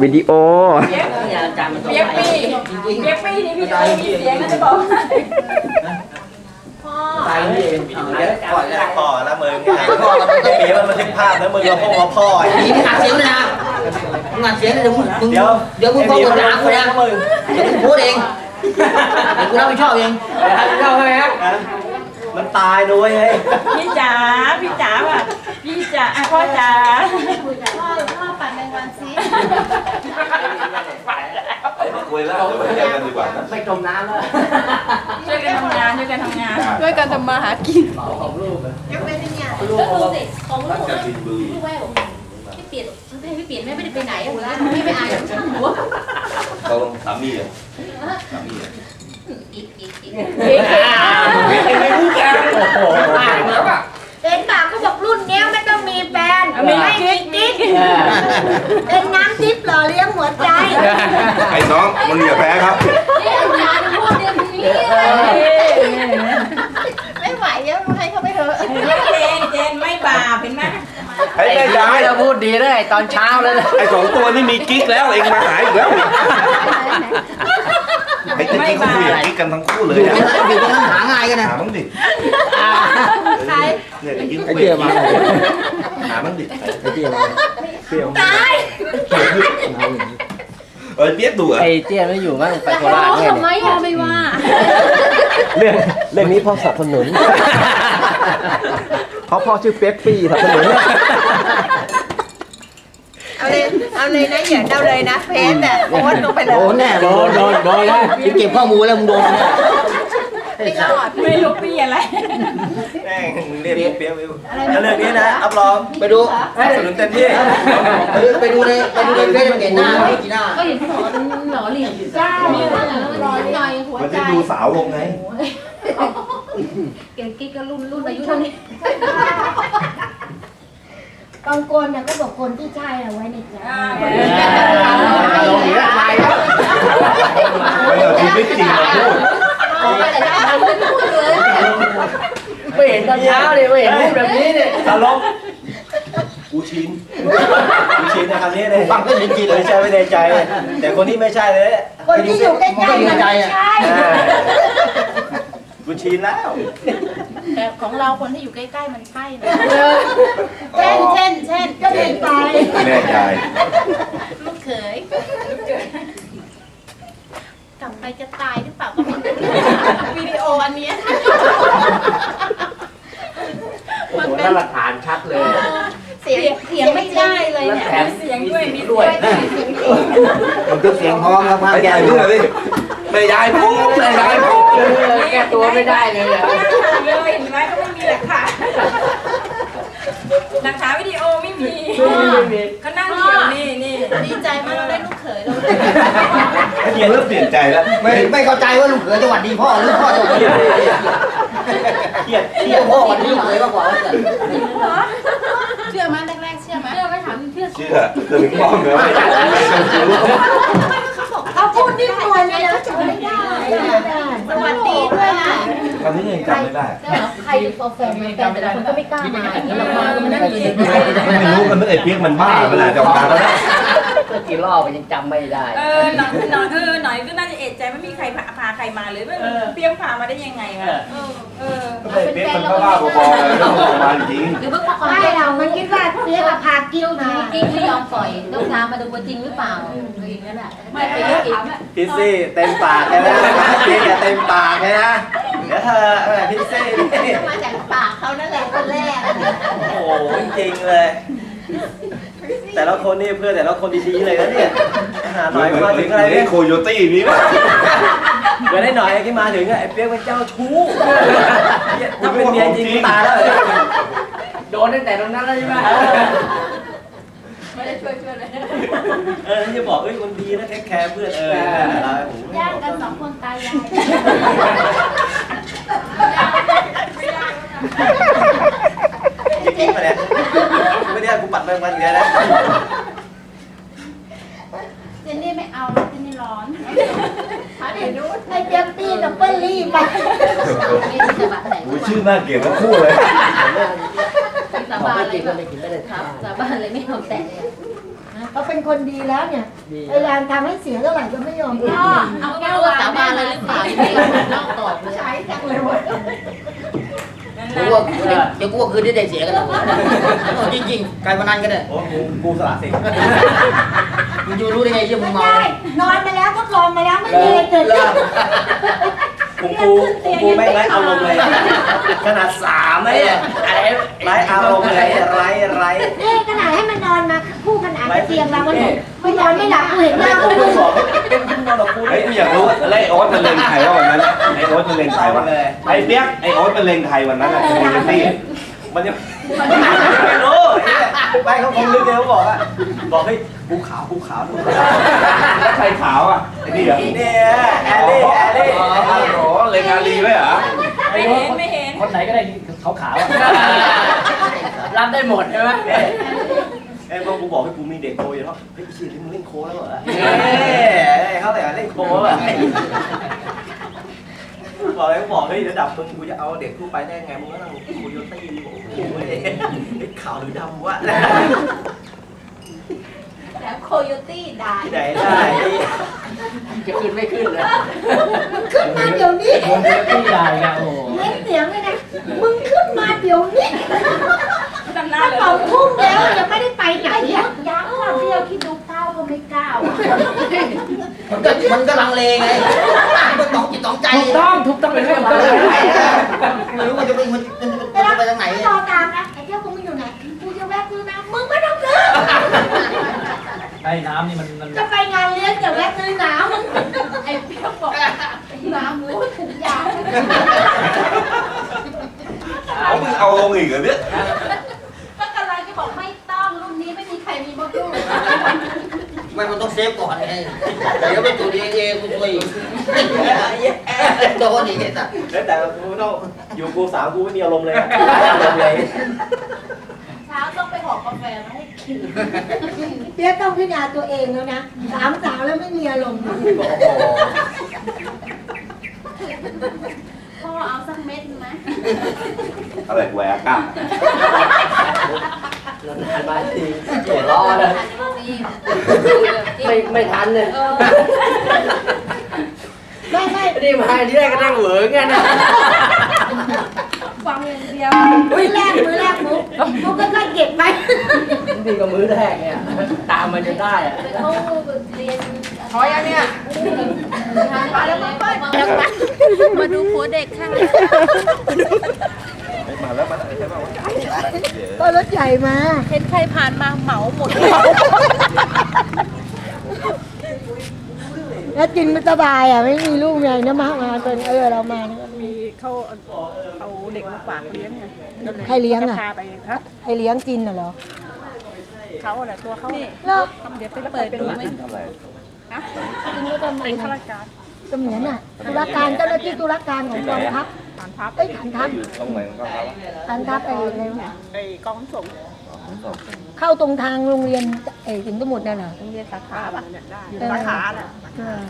วิดีโอ เปียกไปปี้จริงเปียกปีนี่พี่จะมีเสียงนะจะบอกๆไปนี่เองก่อนจะพ่อแล้วมึงพ่อเราต้องเปียมันบันทึกภาพแล้วมึงเราพ่อเราพ่อไอ้ผีมึงอัดเสียงเลยนะมึงอัดเสียงเลยเดี๋ยวมึงเดี๋ยวเดี๋ยวมึงฟ้องกฎหมายกูนะมึงเดี๋ยวมึงพูดเองเดี๋ยวกูรับผิดชอบเองเข้าใช่ไหมครับมันตายด้วยไงพี่จ๋าพี่จ๋าว่ะพี่จ๋าพ่อจ๋าพ่อพ่อ ปั่นแมงวันซิคุยแล้วเดี๋ยวไปแยกกันดีกว่านะ ไปจมน้ำแล้วช่วยกันทำงานช่วยกันทำงานด้วยการทำมาหากิน ของลูกยกเว้นเนี่ยลูกก็เขาดูสิของลูร้านกกาบินบุรีลูกแววไม่เปลี่ยนไม่ไม่เปลี่ยนแม่ไม่ได้ไปไหนอะหัวไม่ไปอ่านช่างหัวเขาสามีอะสามีอะ อีกอีกอีก ไม่รู้กันโอ้โห เป็นน้ำทิพย์หล่อเลี้ยงหัวใจไอ้น้องมันอย่าแพ้ครับ นี่อาจารย์พูดเรื่องนี้ไม่ไหวแล้วให้เขาไปเถอะเจนเจนไม่บาปเห็นไหมไอ้แม่ยายเราพูดดีเลยตอนเช้าเลยไอ้สองตัวนี่มีกิ๊กแล้วเองมาหาอีกแล้วไอ้ตะกี้เขาคุยกับกิ๊กกันทั้งคู่เลยอยู่อะที่อยู่ที่หาง่ายกันนะหาบ้างดิ ใคร เนี่ยตะกี้เขาไอ้คุยเตี้ยกับมากิ๊กหาบ้างดิไอ้เตี้ยมาเตี้ยมาตายเอ้ยเปี๊ยกดูอะไอ้เตี้ยไม่อยู่มั้งไปโคราชเนี่ยทำไมอะไม่ว่า เรื่องเรื่องนี้พ่อสนับสนุนเพราะพ่อชื่อเป๊ปปี้สนับสนุนเอาเลยเอาเลยนะอย่าเอาเลยนะเพจเนี่ยโพสต์ลงไปเลยโดนแน่โดนโดนโดนแล้วเก็บข้อมูลแล้วมึงโดนแน่ ไม่รอดไม่รู้ปีอะไรแม่งมึงเรียกเปียกแล้วเรื่องนี้นะรับรองไปดูสนับสนุนเต็มที่ไปดูไปดูในไปดูในเฟซมันเห็นหน้าไม่กี่หน้าก็เห็นเขาบอกว่าเป็นหล่อเหลี่ยมเจ้าเนี่ยรอยหน่อยหัวมันใจจะดูสาวลงไงเก่งกิ๊กก็รุ่นรุ่นอายุเท่านี้บางคนเนี่ยก็บอกคนที่ใช่เอาไว้ในใจอ่าลงอีกแล้วไปแล้วไม่เอาชีวิตจริงมาพูด เอาไปแต่ละไม่พูดเลยไม่เห็นตอนเช้าเลยไม่เห็นพูดแบบนี้เนี่ยตลกกูชินกูชินในคำนี้เลยฟังก็จริงๆเลยไม่ใช่ไม่ในใจ แต่คนที่ไม่ใช่เลยคนที่อยู่ใกล้ๆมันไม่ใช่กูชินแล้วแต่ของเราคนที่อยู่ใกล้ๆมันใช่นะเช่นเช่นเช่นก็เป็นไปแม่ยายลูกเขยกลับไปจะตายหรือเปล่าก็ไม่รู้ วิดีโออันเนี้ย โอ้โหนั่นหลักฐานชัดเลย เสียงเถียงไม่ได้เลยเนี่ย แถมเสียงด้วยมีด้วยมันคือเสียงพร้อมครับพาไอ้แกยายดูดูหน่อยดิแม่ยายพูดแม่ยายพูดแกตัวไม่ได้เลยอะเลยเห็นไหมก็ไม่มีหลักฐานหลักฐานวิดีโอไม่มีเขานั่งอยู่นี่นี่ดีใจมากเราได้ลูกเขยเราไอ้เหี้ยเริ่มเปลี่ยนใจแล้วไม่ไม่เข้าใจว่าลูกเขยจะหวัดดีพ่อหรือพ่อจะหวัดดีเครียดเที่ยวพ่อหวัดดีลูกเขยมากกว่าเชื่อไหมแรกๆเชื่อไหมเชื่อไหมถามเชื่อเชื่อเชื่ถึงพ่อเหนือไม่ได้เขาพูดนิดหน่อยไม่แล้วจำไม่ได้สวัสดีด้วยนะตอนนี้ยังจำไม่ได้ใครเป็นตัวแฟนมันแฟนแต่ละคนก็ไม่กล้ามาอย่างนี้เรามาก็มานั่งอยู่ในไม่รู้กันเมื่อไอ้เปี๊ยกมันบ้ามันอาจจะออกมาก็ได้ก็กี่รอบมันยังจำไม่ได้เออหน่อยหน่อยเออหน่อยก็น่าจะเอะใจไม่มีใครพาพาใครมาเลยว่าเปรี้ยงพามาได้ยังไงวะเออไอ้เปี๊ยกมันบ้าๆบอๆเลยไม่ต้องออกมาจริงหรือว่าความไม่เชื่อเรามันคิดว่าเสียกับพากิ้วนะกิ๊กไม่ยอมปล่อย ต้องตามมาดูว่าจริงหรือเปล่าอย่างนั้นแหละไม่ไปเลือกอีกพิซซี่เต็มปากเลยนะพี่อย่าเต็มปากเลยนะเดี๋ยวเธอเออพิซซี่นี่มาจากปากเขานั่นแหละคนแรก โอ้โหจริงๆเลย แต่ละคนนี่เพื่อนแต่ละคนดีๆเลยนะเนี่ยหาหเหน่มืออยนเหมือนมาเหมืถึอนงอะไรไอ้เนี่ยโคโยตี้นี่ป่ะเหมือนได้หน่อยที่มาถึงอะไอ้เปี๊ยกเป็นเจ้าชู้ถ้าเป็นเมียจริงตายแล้วโดนตั้งแต่ตรงนั้นแล้วใช่ไหมไม่ได้ช่วยเพื่อนเลยเออที่บอกเอ้ยคนดีนะแค่แคร์เพื่อนเออย่างกันสองคนตายายจริงๆมาเนี่ยไม่ได้กูปัดแมงวันเดียวนะเจนนี่ไม่เอาแล้วเจนนี่ร้อนไอ้เจมปี้กับเปิ้ลลี่ไปไม่มีจะบาดแผลโอ้ยชื่อน่าเกลียดทั้งคู่เลยสาบอกบานไม่เลจริยงแบก็บไม่กินไม่ได้ครัทาบสาบานเลยไม่ยอมแตะเลยเขาเป็นคนดีแล้วเนี่ยไอ้แรงทำให้เสียเท่าไหร่ก็ไม่ยอมพ่อเอาแก้วสาวมาเลยหรือเปล่าไม่ยอมเล่าตอบเลยใช้จังเลยวะนั่น กูน่ะว่าเดี๋ยวกูว่าคืนนี้ได้เสียกันแล้วจริงๆการพนันกันเนี่ยโอ้กูกูสละสิทธิ์มึงจะรู้ได้ไงที่มึไม่งเมาได้นอนมาแล้วทดลองมาแล้วไม่มีอะไรเกิดขึ้นกูกูกูกูแม่งไร้อารมณ์เลยขนาดสามไอ้เนี่ยอะไรไร้อารมณ์เลยไร้ไร้ นี่ขนาดให้มันนอนมาคู่ ขนานกับเตียงเราวันนี้ไม่นอนไม่หลับกูเห็นหน้ากูกูบอกเป็นคุณนอนกับกูเฮ้ยกูอยากรู้แล้วไอ้โอ๊ตมันเลงใครวะวันนั้นอะไอ้โอ๊ตมันเลงใครวะเลยไอ้เปียกไอ้โอ๊ตมันเลงใครวันนั้นอะไอ้เจนซี่มันยังไม่รู้ไอ้เนี่ยไปเขาคงนึกเลยเขาบอกอะบอกเฮ้ยกูขาวกูขาวดูแล้วใครขาวอะไอ้นี่เหรอเนี่ยแอลลี่แอลลี่อ๋อเลงอาลีไว้เหรอไม่เห็นไม่เห็นคนไหนก็ได้ขาวขาวรับได้หมดใช่ไหมเอ้ยพอกูบอกให้กูมีเด็กโคอยู่แล้วเฮ้ยชี้ที่มึงเล่นโคแล้วเหรอเอ้ยเขาแต่เล่นโคแบบบอกเลยกูบอกเฮ้ยระดับมึงกูจะเอาเด็กกูไปได้ไงมึงก็ต้องคุยโยตี้โอ้โหเฮ้ยขาวหรือดำวะแล้วโคโยตี้ได้ที่ไหนได้จะขึ้นไม่ขึ้นเลยขึ้นมาเดี๋ยวนี้โดนเจ้าที่ได้ไงโอ้เล่นเสียงเลยนะมึงขึ้นมาเดี๋ยวนี้ทำ หน้าเลยเป่าทุ่มแล้วยังไม่ได้ไปไหนอะยังความเดียวคิดดูก้าวก็ไม่ก้าวมันก็มันก็ลังเลไงมันต้องจิตต้องใจถูกต้องถูกต้องเป็นเรื่องต้องเลยไม่รู้มันจะไปมันจะไปทางไหนรอตามนะไอ้เจ้ากูไม่อยู่ไหนกูจะแวะซื้อน้ำมึงไม่ต้องซื้อไอ้น้ำนี่มันมันจะไปงานเลี้ยงจะแวะซื้อน้ำไอ้เปี้ยวบอกน้ำรู้ถุงยาง เอามึงเอาลงอีกเหรอเนี่ย ก็กำลังจะบอกไม่ต้องรุ่นนี้ไม่มีใครมีมดลูก ไม่มันต้อง เซฟก่อนไงเดี๋ยวไปตรวจดีเอกูช่วยอีกโดนอีกไอ้สัสแล้วแต่กูต้องอยู่กูสามกูไม่มีอารมณ์เลยอารมณ์เลยเช้าต้องไปหอกาแฟมาให้กินเปี้ยต้องพิจารณาตัวเองแล้วนะสามสาวแล้วไม่มีอารมณ์พ่อเอาสักเม็ดไหมอะไรแหวกอะหันมาทีหัวล้อเลยอันนี้ก็มี ไม่ไม่ทันเลยไม่ไม่นี่มาที่แรกก็นั่งเหวอไงนะฟังอย่างเดียวมือแรกมือแรกมุกมุกก็ค่อยๆเก็บไปดีกว่ามื้อแรกเนี่ยตามมันจะได้อะเขาเรียนพอยังเนี่ยมาแล้วมามาดูผัวเด็กค่ะมาแล้วมาแล้วใช่ป่าวก็รถใหญ่มา เห็นใครผ่านมาเหมาหมด แล้วกินไม่สบายอะไม่มีลูกไงนะมามาเป็นเออเรามาเนี่ย มีเขาเอาเด็กมาฝากเลี้ยงไงใครเลี้ยงอะพาไปฮะใครเลี้ยงกินน่ะเหรอเขาแหละตัวเขาเลิกเดี๋ยวไปเปิดดูไหมทำอะไรกินก็ทำไมเป็นข้านะราชการก็เหมือนอะตุลาการเจ้าหน้าที่ตุลาการของกองทัพฐานทัพเอ้ยฐานทัพอยู่ตรงไหนของเขาวะฐานทัพไอ้อะไรวะไอ้กองส่ง เข้าตรงทางโรงเรียนไอ้สิงห์สมุทรนั่นเหรอ โรงเรียนสาขาป่ะเนี่ยได้เออสาขาแหละเออ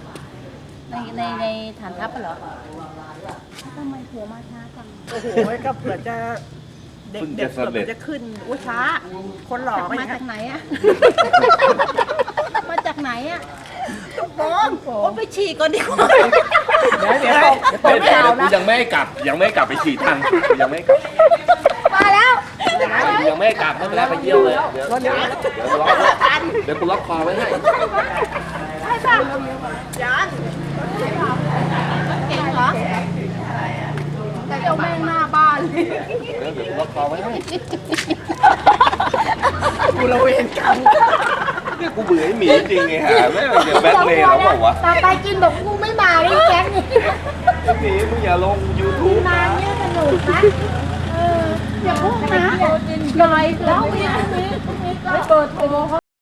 ในในในฐานทัพเหรอทำไมหัวมาช้าจังโอ้โหก็เผื่อจะเด็กเด็กเผื่อจะขึ้นอุ้ยช้า คนหล่อก็อมาย่างจาเงี้ยกไหนอะ มาจากไหนอะโอ้โหโอ้ไปฉี่ก่อนดีกว่าเดี๋ยวเดี๋ยวตกเดี๋ยวตเฮ้ยกเดี๋ยวข่าวกูนะยังไม่ให้กลับยังไม่ให้กลับไปฉีดทังกูยังไม่ให้กลับมาแล้ว ยังไม่กลับไม่เป็นไรไปเยี่ยวเลยเดี๋ยวเดี๋ยวเดี๋ยวกูล็อกเดี๋ยวกูล็อกคอไว้ให้ยังเก่งเหรอแต่เจ้าแม่งหน้าบ้านเดี๋ยวเดี๋ยวกูล็อกคอไว้ให้กูระเวรกรรมเนี่ยกูเบื่อไอ้หมีจริงไงฮะแม่งเดี๋ยวแบ็คเมย์เราบอกว่าต่อไปกินบอกกูไม่มาเลยแก๊งนี้หมีมึงอย่าลง YouTube มาเนี่ยสนุกนะ อออย่าพูดนะหน่อยแล้วเนี่ยไม่เปิดโทร